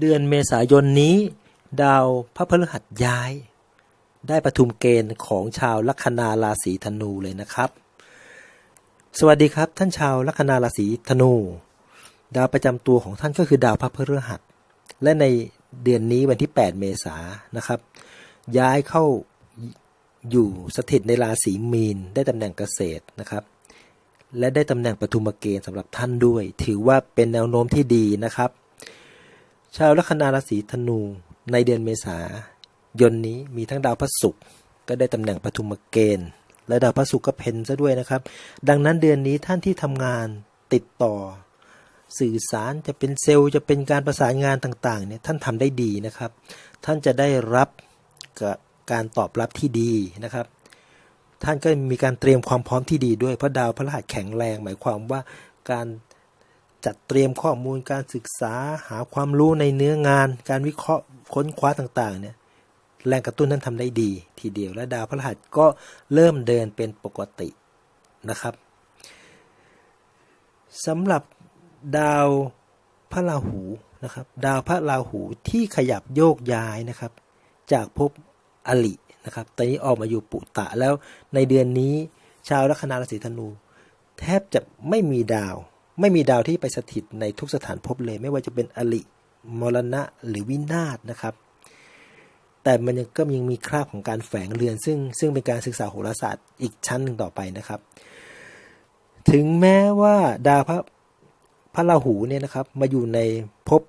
เดือนเมษายนนี้ ดาวพระพฤหัสย้าย ได้ประทุมเกณฑ์ของชาวลัคนาราศีธนูเลยนะครับ สวัสดีครับท่านชาวลัคนาราศีธนู ดาวประจำตัวของท่านก็คือดาวพระพฤหัส และในเดือนนี้วันที่ 8 เมษายนนะครับ ย้ายเข้าอยู่สถิตในราศีมีน ได้ตำแหน่งเกษตรนะครับ และได้ตำแหน่งปฐุมเกณฑ์สำหรับท่านด้วย ถือว่าเป็นแนวโน้มที่ดีนะครับ ชาวลัคนาราศีธนูในเดือนเมษายนนี้มีทั้งดาวพระศุกร์ก็ได้ตำแหน่งปฐุมเกณฑ์และดาวพระศุกร์ก็เพนซะด้วยนะครับ ดังนั้นเดือนนี้ท่านที่ทำงานติดต่อ สื่อสารจะเป็นเซลล์จะเป็นการประสานงานต่างๆเนี่ยท่านทำได้ดีนะครับ ท่านจะได้รับกับการตอบรับที่ดีนะครับ ท่านก็มีการเตรียมความพร้อมที่ดีด้วยเพราะดาวพระรหัสแข็งแรง หมายความว่าการ จัดเตรียมข้อมูลการศึกษาหาความรู้ในเนื้องาน การวิเคราะห์ค้นคว้าต่างๆเนี่ยแรงกระตุ้นนั้นทำได้ดี ทีเดียวและดาวพระรหัสก็เริ่มเดินเป็นปกตินะครับสำหรับดาวพระราหูนะครับ ดาวพระราหูที่ขยับโยกย้ายนะครับ จากภพอลินะครับ ตอนนี้ออกมาอยู่ปุตตะแล้วในเดือนนี้ชาวลัคนาราศีธนู แทบจะไม่มีดาว ไม่มีดาวที่ไปสถิตในทุกสถานภพเลย ไม่ว่าจะเป็นอลิมรณะหรือวินาศนะครับ แต่มันยังก็ยังมีคราบของการแฝงเรือน ซึ่งซึ่งเป็นการศึกษาโหราศาสตร์อีกชั้นหนึ่งต่อไปนะครับ ถึงแม้ว่าดาวพระพระราหูเนี่ยนะครับมาอยู่ในภพ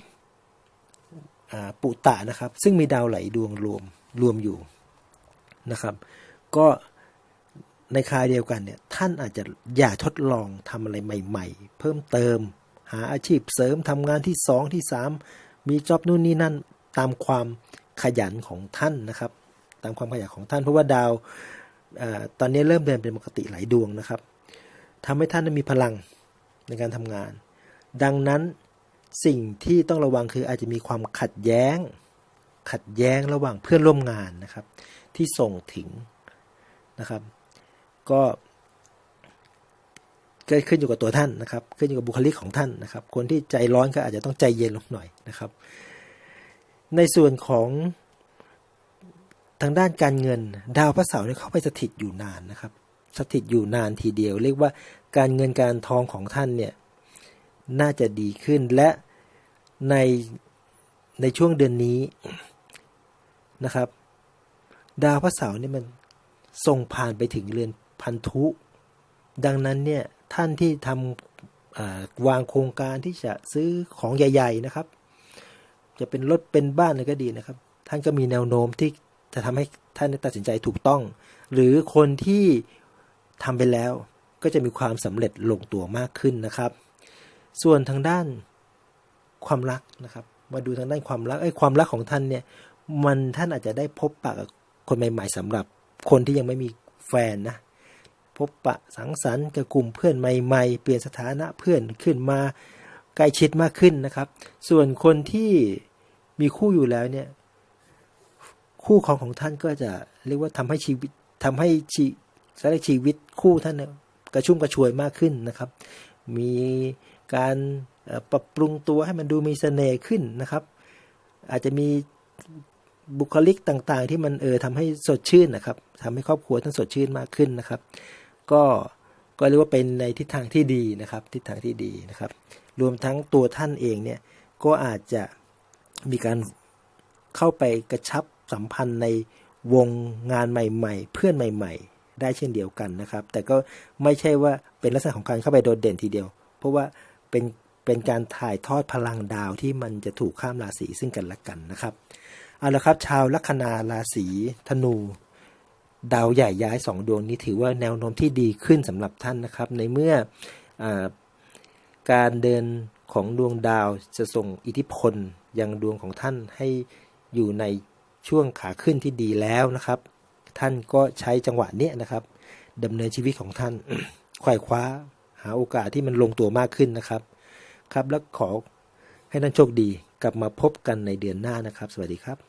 ปุตตะนะครับ ซึ่งมีดาวไหลดวงรวมรวมอยู่นะครับ ก็ ในคราวเดียวกันเนี่ยท่านอาจจะอย่าทดลองทำอะไรใหม่ ๆ เพิ่มเติม หาอาชีพเสริมทำงานที่สองที่สามมีจ็อบนู่นนี่นั่นตามความขยันของท่านนะครับ ตามความขยันของท่านเพราะว่าดาวออตอนนี้เริ่มเดินเป็นปกติหลายดวงนะครับทำให้ท่านมีพลังในการทำงาน ดังนั้นสิ่งที่ต้องระวังคืออาจจะมีความขัดแย้ง ขัดแย้งระหว่างเพื่อนร่วมงานนะครับ ที่ส่งถึงนะครับ ก็ก็ขึ้นอยู่กับตัวท่านนะครับ ขึ้นอยู่กับบุคลิกของท่านนะครับ คนที่ใจร้อนก็อาจจะต้องใจเย็นลงหน่อยนะครับ ในส่วนของทางด้านการเงิน ดาวพระเสาร์เนี่ยเข้าไปสถิตอยู่นานนะครับ สถิตอยู่นานทีเดียว เรียกว่าการเงินการทองของท่านเนี่ยน่าจะดีขึ้นและในในช่วงเดือนนี้นะครับ ดาวพระเสาร์เนี่ยมันส่งผ่านไปถึงเรือน พันธุ ดังนั้นเนี่ยท่านที่ทำวางโครงการที่จะซื้อของใหญ่ ๆนะครับ จะเป็นรถเป็นบ้านอะไรก็ดีนะครับ ท่านก็มีแนวโน้มที่จะทำให้ท่านตัดสินใจถูกต้อง หรือคนที่ทำไปแล้วก็จะมีความสำเร็จลงตัวมากขึ้นนะครับ ส่วนทางด้านความรักนะครับ มาดูทางด้านความรักไอ้ความรักของท่านเนี่ย มันท่านอาจจะได้พบปะกับคนใหม่ ๆสำหรับคนที่ยังไม่มีแฟนนะ พบปะสังสรรค์กับกลุ่มเพื่อนใหม่ๆ เปลี่ยนสถานะเพื่อนขึ้นมาใกล้ชิดมากขึ้นนะครับ ส่วนคนที่มีคู่อยู่แล้วเนี่ย คู่ของของท่านก็จะเรียกว่าทำให้ชีวิตทำให้ชีสารชีวิตคู่ท่านกระชุ่มกระชวยมากขึ้นนะครับ มีการปรับปรุงตัวให้มันดูมีเสน่ห์ขึ้นนะครับ อาจจะมีบุคลิกต่างๆ ที่มันเออทำให้สดชื่นนะครับทำให้ครอบครัวท่านสดชื่นมากขึ้นนะครับ ก็ก็เรียกว่าเป็นในทิศทางที่ดีนะครับ ทิศทางที่ดีนะครับ รวมทั้งตัวท่านเองเนี่ยก็อาจจะมีการเข้าไปกระชับสัมพันธ์ในวงงานใหม่ ๆ เพื่อนใหม่ ๆ ได้เช่นเดียวกันนะครับ แต่ก็ไม่ใช่ว่าเป็นลักษณะของการเข้าไปโดดเด่นทีเดียว เพราะว่าเป็นเป็นการถ่ายทอดพลังดาวที่มันจะถูกข้ามราศีซึ่งกันและกันนะครับเอาละครับ ชาวลัคนาราศีธนู ดาวใหญ่ย้ายสองดวงนี้ถือว่าแนวโน้มที่ดีขึ้นสำหรับท่านนะครับ ในเมื่ออการเดินของดวงดาวจะส่งอิทธิพลยังดวงของท่านให้อยู่ในช่วงขาขึ้นที่ดีแล้วนะครับ ท่านก็ใช้จังหวะเนี้ยนะครับดำเนินชีวิตของท่านไขว่คว้าหาโอกาสที่มันลงตัวมากขึ้นนะครับ ครับแล้วขอให้ท่านโชคดีกลับมาพบกันในเดือนหน้านะครับ สวัสดีครับ